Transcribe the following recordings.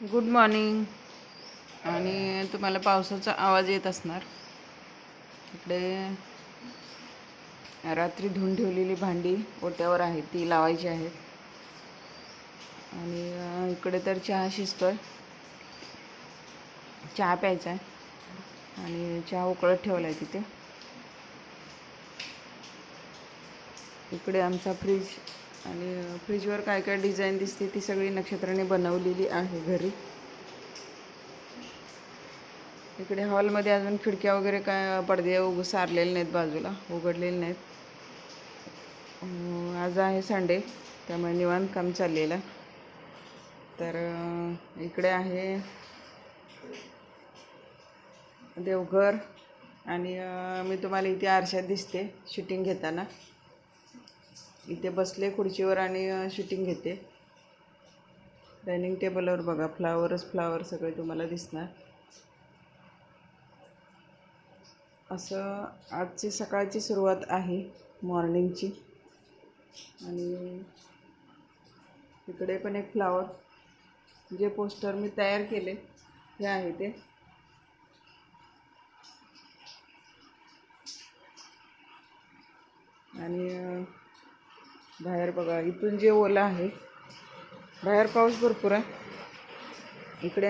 Good morning आणि तुम्हाला पावसाचा आवाज येत असणार. इकडे रात्री धुवून ठेवलेली भांडी ओट्यावर आहे ती लावायची आहेत. आणि इकडे तर चहा शिजतोय. चहा प्यायचा आहे आणि चहा उकळत ठेवला आहे तिथे. इकडे आमचा फ्रीज आणि फ्रीजवर काय काय डिझाईन दिसते ती सगळी नक्षत्राने बनवलेली आहे घरी. इकडे हॉलमध्ये अजून खिडक्या वगैरे काय पडदे उग सारलेले नाहीत बाजूला उघडलेले नाहीत. आज आहे संडे त्यामुळे निवांत काम चाललेलं. तर इकडे आहे देवघर आणि मी तुम्हाला इथे आरशात दिसते शूटिंग घेताना. इथे बसले खुर्चीवर आणि शूटिंग घेते. डायनिंग टेबलवर बघा फ्लावरच फ्लावर सगळे तुम्हाला दिसणार. असं आजची सकाळची सुरुवात आहे मॉर्निंगची आणि इकडे पण एक फ्लावर जे पोस्टर मी तयार केले हे आहे ते. आणि बाहेर बघा इथून जे ओला आहे बाहेर पाऊस भरपूर आहे. इकडे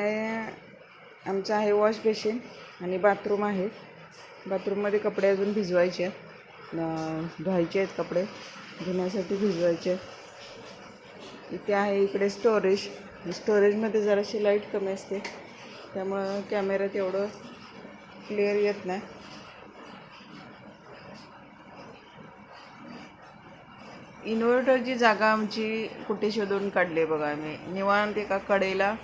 आमचं आहे वॉश बेसिन आणि बाथरूम आहे. बाथरूममध्ये कपडे अजून भिजवायचे आहेत. धुवायचे आहेत कपडे धुण्यासाठी भिजवायचे आहेत. इथे आहे इकडे स्टोरेज स्टोरेजमध्ये जराशी लाइट कमी असते. त्यामुळं कॅमेऱ्यात एवढं क्लिअर येत नाही. इन्व्हर्टरची जागा आमची कुठे शोधून काढली आहे बघा आम्ही. निवांत एका कडेला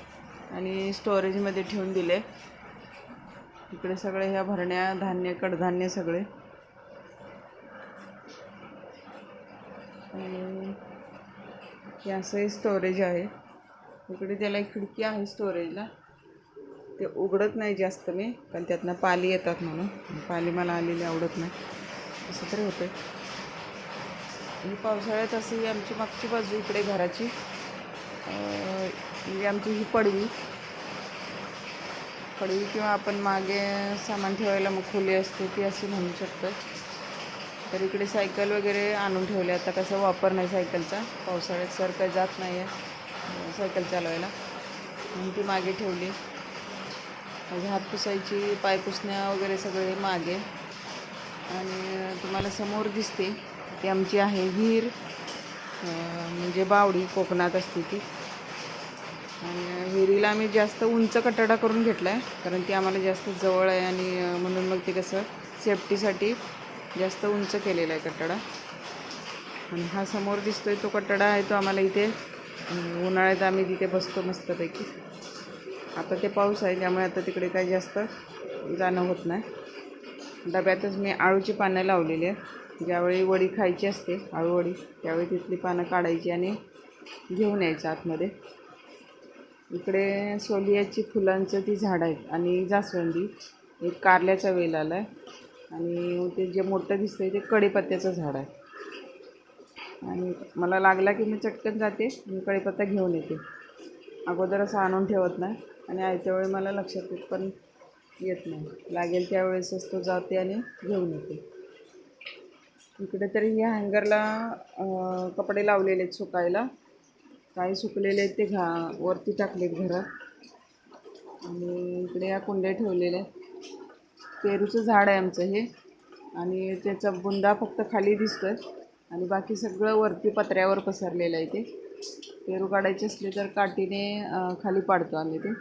आणि स्टोरेजमध्ये ठेवून दिले. इकडे सगळे ह्या भरण्या धान्य कडधान्य सगळे. आणि हे असंही स्टोरेज आहे. इकडे त्याला एक खिडकी आहे स्टोरेजला ते उघडत नाही जास्त मी कारण त्यातनं पाली येतात म्हणून. पाली मला आलेली आवडत नाही. असं तरी होतं ही पावसाळ्यात अशी ही आमची मागची बाजू इकडे घराची. ही आमची ही पडवी. पडवी किंवा आपण मागे सामान ठेवायला मग खोली असते ती अशी म्हणू शकतो. तर इकडे सायकल वगैरे आणून ठेवले. आता कसं वापर नाही सायकलचा. पावसाळ्यात सर काही जात नाही आहे सायकल चालवायला. म्हणून ती मागे ठेवली. माझी हात पुसायची पाय पुसण्या वगैरे सगळे मागे. आणि तुम्हाला समोर दिसते. ती आमची आहे विहीर. म्हणजे बावडी कोकणात असते ती. आणि विहिरीला आम्ही जास्त उंच कटडा करून घेतला आहे कारण ती आम्हाला जास्त जवळ आहे आणि म्हणून मग ते कसं सेफ्टीसाठी जास्त उंच केलेला आहे कटाडा. आणि हा समोर दिसतोय तो कट्टडा आहे तो आम्हाला इथे उन्हाळ्यात आम्ही तिथे बसतो मस्तपैकी. आता ते पाऊस आहे त्यामुळे आता तिकडे काही जास्त जाणं होत नाही. डब्यातच मी आळूची पानं लावलेली आहेत. ज्यावेळी वडी खायची असते आळूवडी त्यावेळी तिथली पानं काढायची आणि घेऊन यायचं आतमध्ये. इकडे सोलियाची फुलांचं ती झाडं आहेत आणि जास्वंदी एक कारल्याचा वेल आला आहे आणि ते जे मोठं दिसतंय ते कढीपत्त्याचं झाड आहे. आणि मला लागला की मी चटकन जाते मी कढीपत्ता घेऊन येते. अगोदर असं आणून ठेवत नाही आणि आयत्या वेळी मला लक्षात येत पण येत नाही. लागेल त्यावेळेसच तो जाते आणि घेऊन येते. इकडे तरी या हँगरला कपडे लावलेले आहेत सुकायला. काही सुकलेले आहेत ते घा वरती टाकलेत घरात आणि इकडे या कुंड्या ठेवलेल्या आहेत. पेरूचं झाड आहे आमचं हे. आणि त्याचा बुंदा फक्त खाली दिसतो आहे आणि बाकी सगळं वरती पत्र्यावर पसरलेलं आहे ते. पेरू काढायचे असले तर काठीने खाली पाडतो आम्ही ते.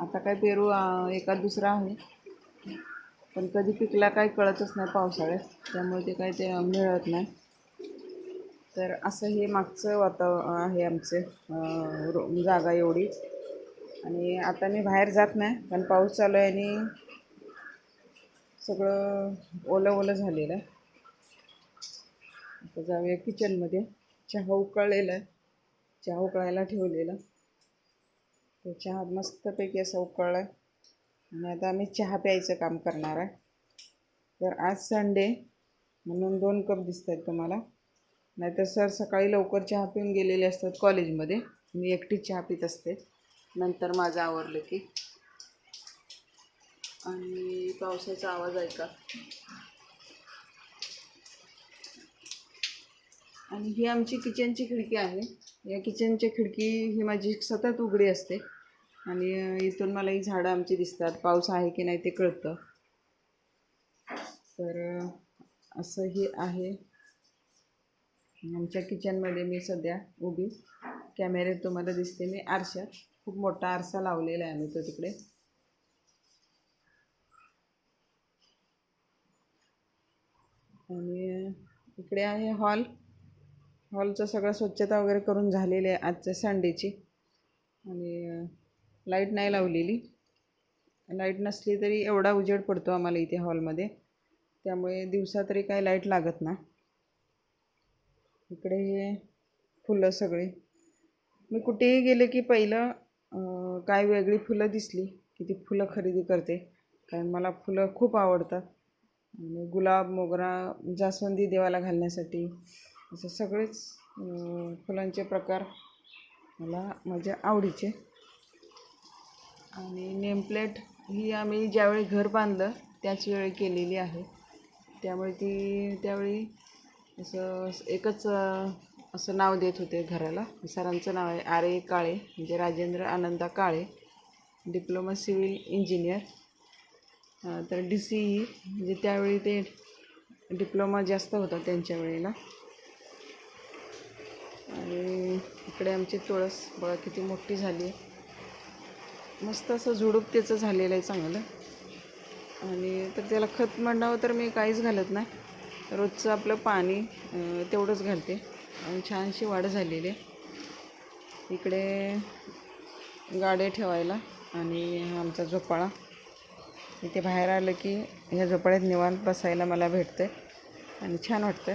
आता काय पेरू एका दुसरा आहे. पण कधी पिकला काही कळतच नाही पावसाळ्यात. त्यामुळे ते काय ते मिळत नाही. तर असं हे मागचं वातावरण आहे आमचे रो- जागा एवढी. आणि आता मी बाहेर जात नाही कारण पाऊस चालू आहे आणि सगळं ओलं ओलं झालेलं आहे. आता जाऊया किचनमध्ये. चहा उकळलेला आहे. चहा उकळायला ठेवलेला. तो चहा मस्तपैकी असा उकळला आहे आणि आता आम्ही चहा प्यायचं काम करणार आहे. तर आज संडे म्हणून दोन कप दिसत आहेत तुम्हाला. नाहीतर सर सकाळी लवकर चहा पिऊन गेलेले असतात कॉलेजमध्ये. मी एकटीच चहा पित असते. नंतर माझं आवरलं की. आणि पावसाचा आवाज ऐका. आणि ही आमची किचनची खिडकी आहे. या किचनची खिडकी ही माझी सतत उघडी असते. आणि इथून मला ही झाडं आमची दिसतात. पाऊस आहे की नाही ते कळतं. तर असं हे आहे. आमच्या किचनमध्ये मी सध्या उभी. कॅमेऱ्यात तुम्हाला दिसते. मी आरशात खूप मोठा आरसा लावलेला आहे आम्ही तो तिकडे. आणि इकडे आहे हॉल. हॉलचं सगळं स्वच्छता वगैरे करून झालेली आहे आजच्या संडेची. आणि लाइट नाही लावलेली. लाइट नसली तरी एवढा उजेड पडतो आम्हाला इथे हॉलमध्ये. त्यामुळे दिवसा तरी काही लाइट लागत ना इकडे हे फुलं सगळी. मी कुठेही गेले की पहिलं काय वेगळी फुलं दिसली की ती फुलं खरेदी करते. कारण मला फुलं खूप आवडतात. आणि गुलाब मोगरा जास्वंदी देवाला घालण्यासाठी असं सगळेच फुलांचे प्रकार मला माझ्या आवडीचे. आणि नेमप्लेट ही आम्ही ज्यावेळी घर बांधलं त्याच वेळी केलेली आहे. त्यामुळे ती त्यावेळी असं एकच असं नाव देत होते घराला. सरांचं नाव आहे आर ए काळे म्हणजे Rajendra Ananda Kale diploma civil engineer. तर डी सी ई म्हणजे त्यावेळी ते डिप्लोमा जास्त होता त्यांच्या वेळेला. आणि इकडे आमची तुळस बघा किती मोठी झाली आहे. मस्त असं झुडूप त्याचं झालेलं आहे चांगलं. आणि तर त्याला खत म्हणावं तर मी काहीच घालत नाही. रोजचं आपलं पाणी तेवढंच घालते. आणि छानशी वाढ झालेली आहे. इकडे गाडे ठेवायला आणि हा आमचा झोपाळा. इथे बाहेर आलं की ह्या झोपाळ्यात निवांत बसायला मला भेटतं आणि छान वाटतं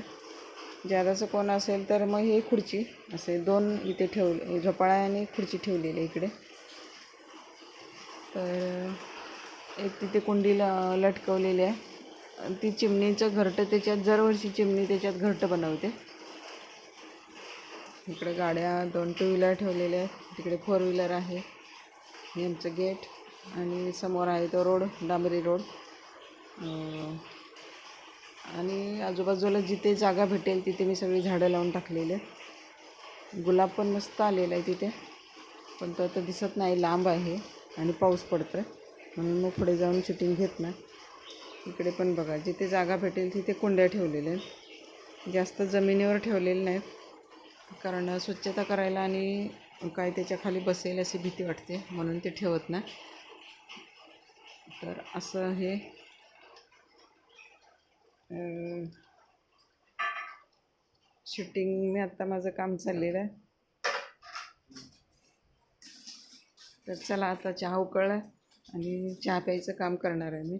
जादाचं कोण असेल तर मग हे खुर्ची असे दोन इथे ठेवले झोपाळा आणि खुर्ची ठेवलेली आहे इकडे. तर एक तिथे कुंडी ल लटकवलेली आहे. आणि ती चिमणीचं घरटं त्याच्यात दरवर्षी चिमणी त्याच्यात घरटं बनवते. इकडे गाड्या दोन टू व्हीलर ठेवलेल्या आहेत. तिकडे फोर व्हीलर आहे. हे आमचं गेट आणि समोर आहे तो रोड डांबरी रोड आणि आजूबाजूला जिथे जागा भेटेल तिथे मी सगळी झाडं लावून टाकलेली आहेत. गुलाब पण मस्त आलेला आहे तिथे. पण तो आता दिसत नाही लांब आहे. आणि पाऊस पडतो आहे म्हणून मग पुढे जाऊन शूटिंग घेत नाही. इकडे पण बघा जिथे जागा भेटेल तिथे कुंड्या ठेवलेल्या आहेत. जास्त जमिनीवर ठेवलेल्या नाहीत. कारण स्वच्छता करायला आणि काय त्याच्याखाली बसेल अशी भीती वाटते म्हणून ते ठेवत नाही. तर असं हे. शूटिंग मी आत्ता माझं काम चाललेलं आहे. तर चला आता चहा उकळला आणि चहा प्यायचं काम करणार आहे मी.